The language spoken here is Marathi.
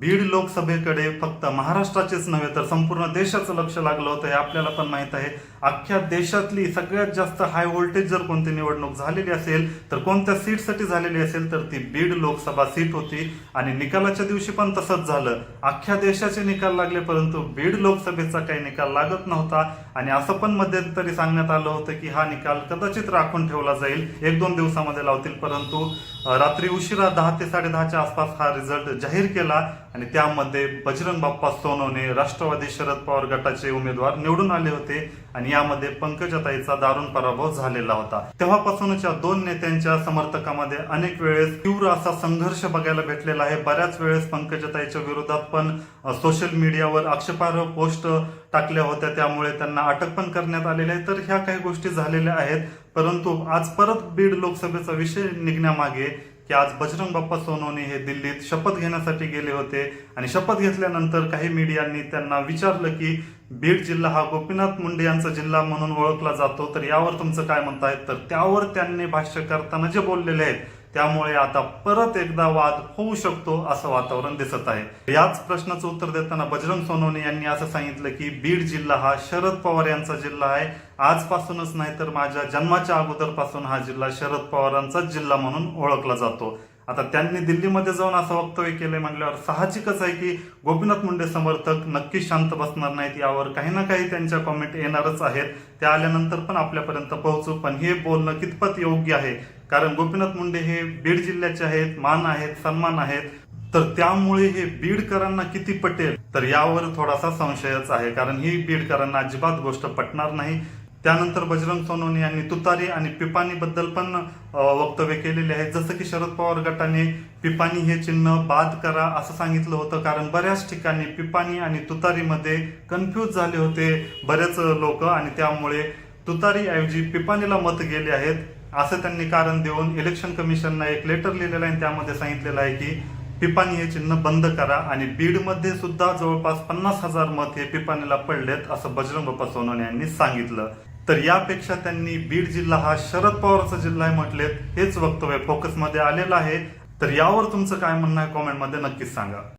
बीड लोकसभेकडे फक्त महाराष्ट्राचेच नव्हे तर संपूर्ण देशाचं लक्ष लागलं होतं हे आपल्याला पण माहीत आहे. अख्ख्या देशातली सगळ्यात जास्त हाय व्होल्टेज जर कोणती निवडणूक झालेली असेल तर कोणत्या सीटसाठी झालेली असेल तर ती बीड लोकसभा सीट होती. आणि निकालाच्या दिवशी पण तसंच झालं. अख्ख्या देशाचे निकाल लागले परंतु बीड लोकसभेचा काही निकाल लागत नव्हता. आणि असं पण मध्यंतरी सांगण्यात आलं होतं की हा निकाल कदाचित राखून ठेवला जाईल. एक दोन दिवसामध्ये लावतील परंतु रात्री उशिरा दहा ते साडेदहाच्या आसपास हा रिझल्ट जाहीर केला. आणि त्यामध्ये बजरंग बाप्पा सोनवणे राष्ट्रवादी शरद पवार गटाचे उमेदवार निवडून आले होते आणि यामध्ये पंकजाताईचा दारुण पराभव झालेला होता. तेव्हापासूनच या दोन नेत्यांच्या समर्थकामध्ये अनेक वेळेस तीव्र असा संघर्ष बघायला भेटलेला आहे. बऱ्याच वेळेस पंकजाताईच्या विरोधात पण सोशल मीडियावर आक्षेपार्ह पोस्ट टाकल्या होत्या. त्यामुळे त्यांना अटक पण करण्यात आलेली आहे. तर ह्या काही गोष्टी झालेल्या आहेत. परंतु आज परत बीड लोकसभेचा विषय निघण्यामागे की आज बजरंग बाप्पा सोनवणे हे दिल्लीत शपथ घेण्यासाठी गेले होते. आणि शपथ घेतल्यानंतर काही मीडियांनी त्यांना विचारलं की बीड जिल्हा हा गोपीनाथ मुंडे यांचा जिल्हा म्हणून ओळखला जातो. तर यावर तुमचं काय म्हणतायत तर त्यावर त्यांनी भाष्य करताना जे बोललेले आहेत त्यामुळे आता परत एकदा वाद होऊ शकतो असं वातावरण दिसत आहे. याच प्रश्नाचं उत्तर देताना बजरंग सोनवणे यांनी असं सांगितलं की बीड जिल्हा हा शरद पवार यांचा जिल्हा आहे. आजपासूनच नाही तर माझ्या जन्माच्या अगोदरपासून हा जिल्हा शरद पवारांचाच जिल्हा म्हणून ओळखला जातो. आता त्यांनी दिल्लीमध्ये जाऊन असं वक्तव्य केलंय म्हणल्यावर साहजिकच आहे की गोपीनाथ मुंडे समर्थक नक्की शांत बसणार नाहीत यावर काही ना काही त्यांच्या कॉमेंट येणारच आहेत. त्या आल्यानंतर पण आपल्यापर्यंत पोहोचू. पण हे बोलणं कितपत योग्य आहे? कारण गोपीनाथ मुंडे हे बीड जिल्ह्याचे आहेत मान आहेत सन्मान आहेत. तर त्यामुळे हे बीडकरांना किती पटेल? तर यावर थोडासा संशयच आहे. कारण ही बीडकरांना अजिबात गोष्ट पटणार नाही. त्यानंतर बजरंग सोनवणे यांनी तुतारी आणि पिपाणी बद्दल पण वक्तव्य केलेले आहे. जसं की शरद पवार गटाने पिपाणी हे चिन्ह बाद करा असं सांगितलं होतं कारण बऱ्याच ठिकाणी पिपाणी आणि तुतारीमध्ये कन्फ्यूज झाले होते बरेच लोक आणि त्यामुळे तुतारी ऐवजी पिपाणीला मत गेले आहेत असं त्यांनी कारण देऊन इलेक्शन कमिशनला एक लेटर लिहिलेलं आहे आणि त्यामध्ये सांगितलेलं आहे की पिपाणी हे चिन्ह बंद करा आणि बीडमध्ये सुद्धा जवळपास पन्नास हजार मत हे पिपाणीला पडलेत असं बजरंग बाप्पा सोनवणे यांनी सांगितलं. तर यापेक्षा त्यांनी बीड जिल्हा हा शरद पवारचा जिल्हा आहे म्हटलेत हेच वक्तव्य फोकसमध्ये आलेलं आहे. तर यावर तुमचं काय म्हणणं आहे? कॉमेंटमध्ये नक्कीच सांगा.